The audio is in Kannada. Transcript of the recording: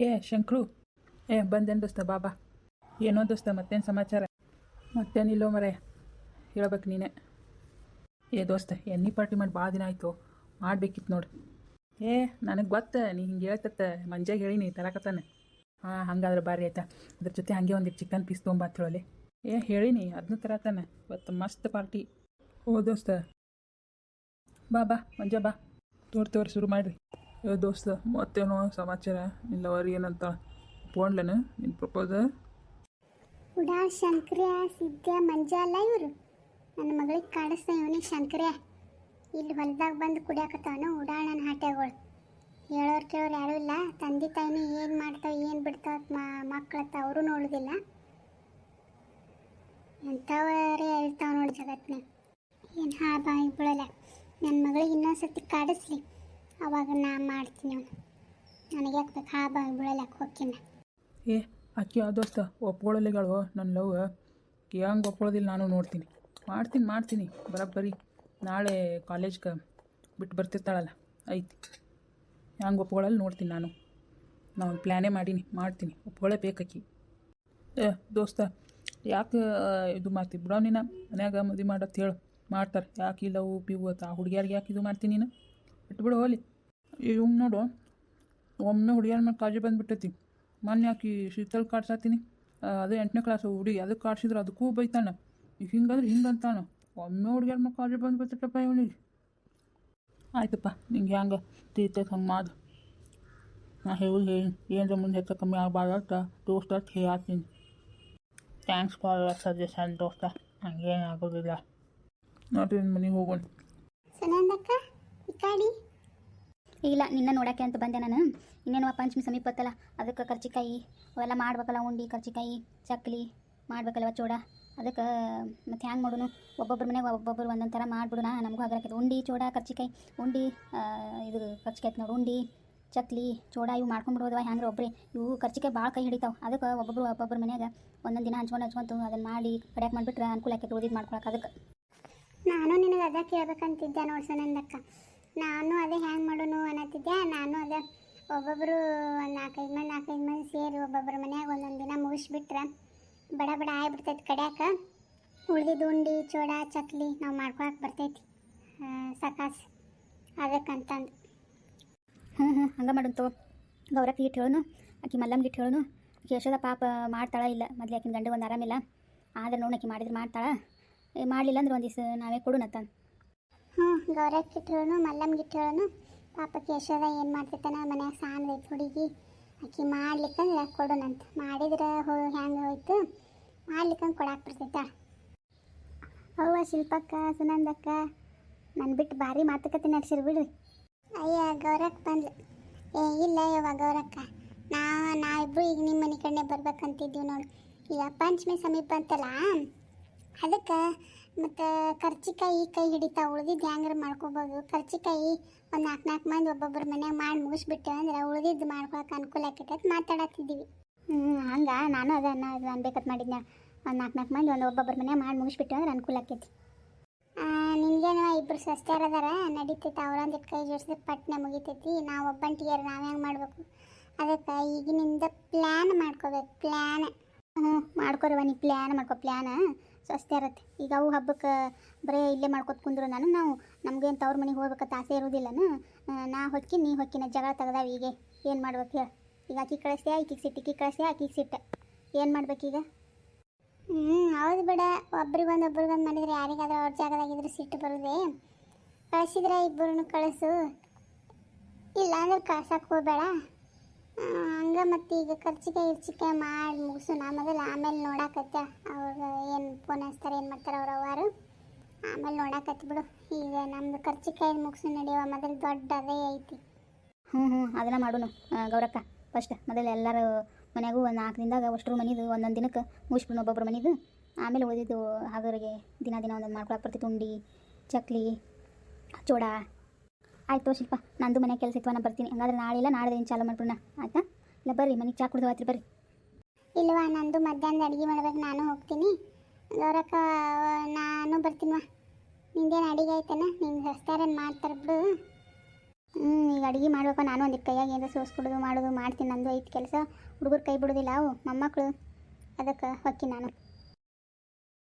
ಏ, ಶಂಕ್ರು. ಏ, ಬಂದೇನು ದೋಸ್ತ, ಬಾಬಾ. ಏನೋ ದೋಸ್ತ, ಮತ್ತೇನು ಸಮಾಚಾರ? ಮತ್ತೇನಿಲ್ಲೋ ಮರೆ. ಹೇಳ್ಬೇಕು ನೀನೇ. ಏ, ದೋಸ್ತ ಎಣ್ಣೆ ಪಾರ್ಟಿ ಮಾಡಿ ಭಾಳ ದಿನ ಆಯಿತು. ಮಾಡಬೇಕಿತ್ತು ನೋಡಿ. ಏ, ನನಗೆ ಗೊತ್ತ, ನೀ ಹಿಂಗೆ ಹೇಳ್ತತ್ತ ಮಂಜಾಗ ಹೇಳೀನಿ ತರಕತ್ತಾನೆ. ಹಾಂ, ಹಂಗಾದ್ರೆ ಬಾರಿ ಆಯ್ತಾ. ಅದ್ರ ಜೊತೆ ಹಾಗೆ ಒಂದು ಚಿಕನ್ ಪೀಸ್ ತೊಗೊಂಬ ಅಂತ ಏ ಹೇಳೀನಿ ಅದನ್ನ ತರತಾನೆ. ಇವತ್ತು ಮಸ್ತ್ ಪಾರ್ಟಿ ಓ, ದೋಸ್ತ. ಬಾ ಬಾ ಮಂಜ ಬಾ. ತೋರ್ ತೋರ್ ಶುರು ಮಾಡಿರಿ. ಏ ದೋಸ್ತ ಮತ್ತೇನೋ ಸಮಾಚಾರ. ನಿಲ್ಲವರಿ ಏನಂತ ಫೋನ್ಲೇನು ನಿನ್ನ ಪ್ರಪೋಸ? ಉಡಾ ಶಂಕರ್ಯ ಸಿದ್ಧ ಮಂಜ ಅಲ್ಲ ಇವರು. ನನ್ನ ಮಗಳಿಗೆ ಕಾಡಿಸ್ತಾ ಇವನಿಗೆ ಶಂಕರ್ಯ. ಇಲ್ಲಿ ಹೊಲದಾಗ ಬಂದು ಕುಡಿಯಾಕತ್ತಾವನು ಉಡಾಳ ನನ್ನ ಹಾಟ್ಯಾಗಳು. ಹೇಳೋರು ಕೇಳೋರು ಯಾರೂ ಇಲ್ಲ. ತಂದೆ ತಾಯಿನೂ ಏನು ಮಾಡ್ತಾವೆ ಏನು ಬಿಡ್ತಾವ ಮಕ್ಕಳತ್ತ ಅವರು ನೋಡೋದಿಲ್ಲ. ಎಂಥವರೇ ಹೇಳ್ತಾವ ನೋಡಿ ಜಗತ್ತಿನ ಏನು ಹಾ ಬಾ ಬಿಡಲ್ಲ ನನ್ನ ಮಗಳಿಗೆ ಇನ್ನೊಂದು ಸರ್ತಿ ಕಾಡಿಸ್ಲಿ. ಅವಾಗ ನಾ ಮಾಡ್ತೀನಿ ನನಗೆ ಯಾಕೆ ಬಿಡಲ್ಲ ಹೋಗ್ತೀನಿ? ಏ, ಅಕ್ಕಿ, ಆ ದೋಸ್ತ ಒಪ್ಕೊಳ್ಳಲಿಗಳು ನನ್ನ ಲವ್. ಹೆಂಗೆ ಒಪ್ಕೊಳ್ಳೋದಿಲ್ಲ ನಾನು ನೋಡ್ತೀನಿ. ಮಾಡ್ತೀನಿ ಮಾಡ್ತೀನಿ. ಬರೋಬ್ಬರಿ ನಾಳೆ ಕಾಲೇಜ್ಗೆ ಬಿಟ್ಟು ಬರ್ತಿರ್ತಾಳಲ್ಲ, ಐತಿ. ಹೆಂಗೆ ಒಪ್ಕೊಳ್ಳಲ್ಲ ನೋಡ್ತೀನಿ ನಾನು. ನಾವು ಪ್ಲ್ಯಾನೇ ಮಾಡೀನಿ, ಮಾಡ್ತೀನಿ. ಒಪ್ಕೊಳ್ಳೇಬೇಕಕ್ಕಿ ಏ, ದೋಸ್ತ, ಯಾಕೆ ಇದು ಮಾಡ್ತಿ? ಬಿಡೋ ನೀನು? ಮನ್ಯಾಗ ಮದುವೆ ಮಾಡೋದು ಮಾಡ್ತಾರೆ. ಯಾಕೆ ಹೂ ಪಿವು ಅಂತ? ಆ ಹುಡುಗಿಯರಿಗೆ ಯಾಕೆ ಇದು ಮಾಡ್ತೀನಿ ನೀನು? ಬಿಟ್ಬಿಡು ಹೋಲಿ ಇವ್ ನೋಡು. ಒಮ್ಮೆ ಹುಡುಗಿಯರ ಮೇಲೆ ಕಾಳಜಿ ಬಂದುಬಿಟ್ಟೈತಿ. ಮೊನ್ನೆ ಆಕಿ ಶೀತಲ್ ಕಾಡ್ಸಾತೀನಿ. ಅದು ಎಂಟನೇ ಕ್ಲಾಸ್ ಹುಡುಗಿ. ಅದಕ್ಕೆ ಕಾಡ್ಸಿದ್ರು. ಅದಕ್ಕೂ ಬೈತಾನೆ. ಈಗ ಹಿಂಗಂದ್ರೆ ಹಿಂಗೆ ಅಂತಾನೆ. ಒಮ್ಮೆ ಹುಡುಗಿಯರ ಮೇಲೆ ಕಾಳಜಿ ಬಂದುಬಿಟ್ಟಪ್ಪ ಇವನಿಗೆ. ಆಯ್ತಪ್ಪ, ನಿಂಗೆ ಹೆಂಗೆ ತೀರ್ತೈತೆ ಹಂಗೆ ಮಾಡು ನಾ ಹೇಳಿ ಹೇಳಿ. ಏನರ ಮುಂದೆ ಹೆಚ್ಚು ಕಮ್ಮಿ ಆಗಬಾರ್ದಂತ ದೋಸ್ತ ಅಂತ ಹೇಳತ್ತೀನಿ ಥ್ಯಾಂಕ್ಸ್ ಫಾರ್ ಯುವರ್ ಸಜೆಷನ್ ದೋಸ್ತ. ಹಂಗೇನು ಆಗೋದಿಲ್ಲ. ನೋಡ್ರಿ ಮನೆಗೆ ಹೋಗೋಣ. ಸನಂದಕ್ಕ, ಈ ಕಾಡಿ. ಇಲ್ಲ, ನಿನ್ನ ನೋಡಕ್ಕೆ ಅಂತ ಬಂದೆ ನಾನು. ಇನ್ನೇನು ಪಂಚಮಿ ಸಮೀಪ ಬತ್ತಲ್ಲ ಅದಕ್ಕೆ ಕರ್ಚಿಕಾಯಿ, ಅವೆಲ್ಲ ಮಾಡ್ಬೇಕಲ್ಲ, ಉಂಡಿ, ಕರ್ಚಿಕಾಯಿ, ಚಕ್ಲಿ ಮಾಡ್ಬೇಕಲ್ವ ಚೂಡ? ಅದಕ್ಕೆ, ಮತ್ತೆ ಹ್ಯಾಂಗೆ ಮಾಡೋನು? ಒಬ್ಬೊಬ್ಬರು ಮನೆಗೆ ಒಬ್ಬೊಬ್ಬರು ಒಂದೊಂದು ಥರ ಮಾಡಿಬಿಡೋಣ, ನಮಗೂ ಆಗರಕ್ಕೆ ಉಂಡಿ ಚೂಡ, ಕರ್ಚಿಕಾಯಿ, ಉಂಡಿ ಇದು ಕರ್ಜಿಕಾಯಿ ನೋಡಿ ಉಂಡಿ, ಚಕ್ಲಿ, ಚೋಡ, ಇವು ಮಾಡ್ಕೊಂಡ್ಬಿಡೋದವ ಹ್ಯಾಂಗ್ರೆ ಒಬ್ಬರೇ ಇವು ಕರ್ಚಿಕಾಯಿ ಭಾಳ ಕೈ ಹಿಡಿತಾವೆ. ಅದಕ್ಕೆ ಒಬ್ಬೊಬ್ಬರು ಒಬ್ಬೊಬ್ಬರ ಮನೆಯಾಗ ಒಂದೊಂದು ದಿನ ಹಂಚ್ಕೊಂಡು ಹಂಚ್ಕೊಂತು ಅದನ್ನು ಮಾಡಿ ಕಡ್ಯಾಕ್ ಮಾಡಿಬಿಟ್ರೆ ಅನುಕೂಲ ಆಕೈತೆ ಉಳಿದಿದ್ದು ಮಾಡ್ಕೊಳಕ್ಕೆ ಅದಕ್ಕೆ. ನಾನು ನಿನಗೆ ಅದಕ್ಕೆ ಕೇಳ್ಬೇಕಂತಿದ್ದೆ ನೋಡ್ಸೋಣ ಸುನಂದಕ್ಕ. ನಾನು ಅದೇ ಹ್ಯಾಂಗೆ ಮಾಡೋನು ಅನ್ನತ್ತಿದ್ದೆ ನಾನು ಅದೇ ಒಬ್ಬೊಬ್ಬರು ಒಂದು ನಾಲ್ಕೈದು ಮಂದಿ ನಾಲ್ಕೈದು ಮಂದಿ ಸೇರಿ ಒಬ್ಬೊಬ್ಬರ ಮನ್ಯಾಗ ಒಂದೊಂದು ದಿನ ಮುಗಿಸ್ಬಿಟ್ರೆ ಬಡ ಬಡ ಆಗ್ಬಿಡ್ತೈತಿ ಕಡ್ಯಾಕ. ಉಳ್ದಿದ್ದು ಉಂಡಿ, ಚೋಡ, ಚಕ್ಲಿ ನಾವು ಮಾಡ್ಕೊಳಕ್ಕೆ ಬರ್ತೈತಿ. ಸಕಾಸ್ ಅದಕ್ಕಂತಂದು. ಹ್ಞೂ ಹ್ಞೂ ಹಂಗೆ ಮಾಡೋಣ ತೊಗೊ. ಗೌರಕ್ಕೆ ಇಟ್ಟು ಹೇಳೋನು ಆಕಿ ಮಲ್ಲಮ್ಗೆ ಇಟ್ಟು ಹೇಳೋನು ಯಶೋದ ಪಾಪ ಮಾಡ್ತಾಳ ಇಲ್ಲ ಮೊದ್ಲು ಆಕಿನ ಗಂಡ ಒಂದು ಆರಾಮಿಲ್ಲ ಆದ್ರೆ ನೋಡಿ ಆಕಿ ಮಾಡಿದ್ರೆ ಮಾಡ್ತಾಳ. ಮಾಡಲಿಲ್ಲ ಅಂದ್ರೆ ಒಂದು ದಿವಸ ನಾವೇ ಕೊಡೋಣ ಹ್ಞೂ ಗೌರಕ್ಕೆ ಇಟ್ಟು ಮಲ್ಲಮ್ ಮಲ್ಲಮ್ಗೆ ಇಟ್ಟು ಹೇಳೋನು ಪಾಪಕ್ಕೆ ಯಶೋದ ಏನು ಮಾಡ್ತಿರ್ತಾನ ಮನ್ಯಾಗ ಸಾಂದೈತಿ ಹುಡುಗಿ. ಆಕಿ ಮಾಡ್ಲಿಕ್ಕಂದ್ರೆ ಕೊಡೋಣಂತ. ಮಾಡಿದ್ರೆ ಹೋ, ಹ್ಯಾಂಗೆ ಹೋಯ್ತು? ಮಾಡ್ಲಿಕ್ಕಂಗೆ ಕೊಡಾಕೆ ಬರ್ತೈತ ಅವ್ವ ಶಿಲ್ಪಕ್ಕ, ಸುನಂದಕ್ಕ ನನ್ನ ಬಿಟ್ಟು ಭಾರಿ ಮಾತುಕತೆ ನಡೆಸಿರು ಬಿಡ್ರಿ ಅಯ್ಯ, ಗೌರಕ್ ಬಂದ್ಲು. ಏ, ಇಲ್ಲ ಯವ್ವ ಗೌರಕ್ಕ. ನಾ ನಾವಿಬ್ಬರು ಈಗ ನಿಮ್ಮ ಮನೆ ಕಡೆ ಬರ್ಬೇಕಂತಿದ್ದೀವಿ ನೋಡಿ. ಈಗ ಪಂಚಮಿ ಸಮೀಪ ಅಂತಲ್ಲ? ಅದಕ್ಕೆ ಮತ್ತು ಕರ್ಚಿಕಾಯಿ ಕೈ ಹಿಡಿತಾ ಉಳಿದಿದ್ದು ಹ್ಯಾಂಗಾರ ಮಾಡ್ಕೋಬೋದು. ಕರ್ಚಿಕಾಯಿ ಒಂದು ನಾಲ್ಕು ನಾಲ್ಕು ಮಂದಿ ಒಬ್ಬೊಬ್ಬರ ಮನ್ಯಾಗ ಮಾಡಿ ಮುಗಿಸ್ಬಿಟ್ಟೆ ಅಂದ್ರೆ ಉಳಿದಿದ್ದು ಮಾಡ್ಕೊಳಕ್ಕೆ ಅನುಕೂಲ ಆಕೈತೆ ಅಂತ ಮಾತಾಡತ್ತಿದ್ದೀವಿ. ಹ್ಞೂ ಹಂಗೆ ನಾನು ಅದ ಅದು ಅನ್ಬೇಕಂತ ಮಾಡಿದ್ನ. ಒಂದು ನಾಲ್ಕು ನಾಲ್ಕು ಮಂದಿ ಒಂದು ಒಬ್ಬೊಬ್ಬರ ಮನೆ ಮಾಡಿ ಮುಗಿಸ್ಬಿಟ್ಟು ಅಂದ್ರೆ ಅನುಕೂಲ ಆಕೈತಿ. ನಿನ್ಗೇನು ಇಬ್ಬರು ಸಸ್ತ್ಯಾರ ಅದಾರ ನಡೀತೈತೆ ಅವ್ರೊಂದಿಟ್ಟು ಕೈ ಜೋಡಿಸಿದ್ರೆ ಪಟ್ನೆ ಮುಗಿತೈತಿ. ನಾವು ಒಬ್ಬಂಟಿಯರ ನಾವು ಹೆಂಗೆ ಮಾಡಬೇಕು? ಅದಕ್ಕೆ ಈಗಿನಿಂದ ಪ್ಲ್ಯಾನ್ ಮಾಡ್ಕೋಬೇಕು ಪ್ಲ್ಯಾನ್ ಹ್ಞೂ ಮಾಡ್ಕೊರವ ನೀ ಪ್ಲ್ಯಾನ್ ಮಾಡ್ಕೊ ಪ್ಲ್ಯಾನ ಸ್ವಸ್ಥ ಇರತ್ತೆ. ಈಗ ಅವು ಹಬ್ಬಕ್ಕೆ ಬರೀ ಇಲ್ಲೇ ಮಾಡ್ಕೊತ ಕುಂದ್ರು ನಾನು ನಾವು ನಮಗೇನು ತವ್ರ ಮನೆಗೆ ಹೋಗ್ಬೇಕಂತ ಆಸೆ ಇರೋದಿಲ್ಲ ನಾ ಹೊಕ್ಕಿ, ನೀ ಹೊಕ್ಕಿನ ಜಗಳ ತೆಗ್ದಾವ ಈಗ ಏನು ಮಾಡ್ಬೇಕು ಹೇಳಿ. ಈಗ ಆಕಿ ಕಳಿಸ್ದೆ ಆಕಿಗೆ ಸಿಟ್ಟು ಇಕ್ಕಿ ಕಳಿಸ್ದೆ ಆಕಿಗೆ ಸಿಟ್ಟು. ಏನು ಮಾಡ್ಬೇಕೀಗ ಹ್ಞೂ ಹೌದು ಬಿಡ. ಒಬ್ರಿಗೊಂದು ಒಬ್ರಿಗೊಂದು ಮಾಡಿದರೆ ಯಾರಿಗಾದ್ರೂ ಅವ್ರ ಜಾಗದಾಗಿದ್ರೆ ಸಿಟ್ಟು ಬರೋದೆ. ಕಳಿಸಿದ್ರೆ ಇಬ್ಬರನ್ನು ಕಳಿಸು. ಇಲ್ಲಾಂದ್ರೆ ಕಳ್ಸಕ್ಕೆ ಹೋಗಬೇಡ. ಹಂಗೆ ಮತ್ತು ಈಗ ಖರ್ಚಿಗೆ ಇರ್ಚಿಕೆ ಮಾಡಿ ಮುಗಿಸು. ನಾ ಮೊದಲು ಆಮೇಲೆ ನೋಡಾಕತ್ತ ಅವ್ರು ಏನು ಫೋನ್ ಹಚ್ತಾರೆ, ಏನು ಮಾಡ್ತಾರೆ ಅವ್ರ ಅವರು ಆಮೇಲೆ ನೋಡಾಕತ್ತಿ ಬಿಡು. ಈಗ ನಮ್ಮದು ಖರ್ಚಿಕಾಯಿ ಮುಗಿಸು ನಡೆಯುವ. ಮೊದಲು ದೊಡ್ಡ ಅದೇ ಐತಿ. ಹ್ಞೂ ಹ್ಞೂ ಅದನ್ನ ಮಾಡೋಣ ಗೌರಕ್ಕ. ಫಸ್ಟ್ ಮೊದಲು ಎಲ್ಲರೂ ಮನೆಗೂ ಒಂದು ನಾಲ್ಕು ದಿನದಾಗ ಅಷ್ಟರ ಮನಿದು ಒಂದೊಂದು ದಿನಕ್ಕೆ ಮುಗಿಸ್ಬಿಡು ಒಬ್ಬೊಬ್ಬರ ಮನಿದು. ಆಮೇಲೆ ಓದಿದ್ದು ಹಾಗರಿಗೆ ದಿನ ದಿನ ಒಂದೊಂದು ಮಾಡ್ಕೊಳಕ್ಕೆ ಪ್ರತಿ ಉಂಡಿ, ಚಕ್ಲಿ, ಚೂಡ ಆಯ್ತು ಶಿಲ್ಪ ನಂದು ಮನೆ ಕೆಲಸ ಇತ್ತು ನಾನು ಬರ್ತೀನಿ. ಹಂಗಾದ್ರೆ ನಾಳೆ ಇಲ್ಲ ನಾಳೆ ಏನು ಚಾಲು ಮಾಡ್ಬಿಡೋಣ. ಆಯ್ತಾ? ಇಲ್ಲ ಬರ್ರಿ ಮನೆಗೆ ಚಾ ಕುಡ್ದು ಹೋಗ್ತೀರಿ ಬರ್ರಿ. ಇಲ್ಲವಾ ನಂದು ಮಧ್ಯಾಹ್ನದ ಅಡುಗೆ ಮಾಡ್ಬೇಕು ನಾನು ಹೋಗ್ತೀನಿ. ಗೌರಕ್ಕ ನಾನು ಬರ್ತೀನಿವಾ ನಿಂದೇನು ಅಡಿಗೆ ಆಯ್ತಾನ? ನಿಂಗೆ ಹೊಸ್ತಾರೇನು ಮಾಡ್ತಾರೆ ಬಿಡು. ಹ್ಞೂ ಈಗ ಅಡುಗೆ ಮಾಡ್ಬೇಕು ನಾನು ಒಂದಿಟ್ಟು ಕೈಯಾಗ ಏನಾರ ಸೋಸ್ಕೊಡೋದು ಮಾಡೋದು ಮಾಡ್ತೀನಿ. ನಂದು ಐತೆ ಕೆಲಸ. ಹುಡುಗರು ಕೈ ಬಿಡೋದಿಲ್ಲ ಅವು ಮೊಮ್ಮಕ್ಕಳು ಅದಕ್ಕೆ ಹೊಕ್ಕಿ ನಾನು.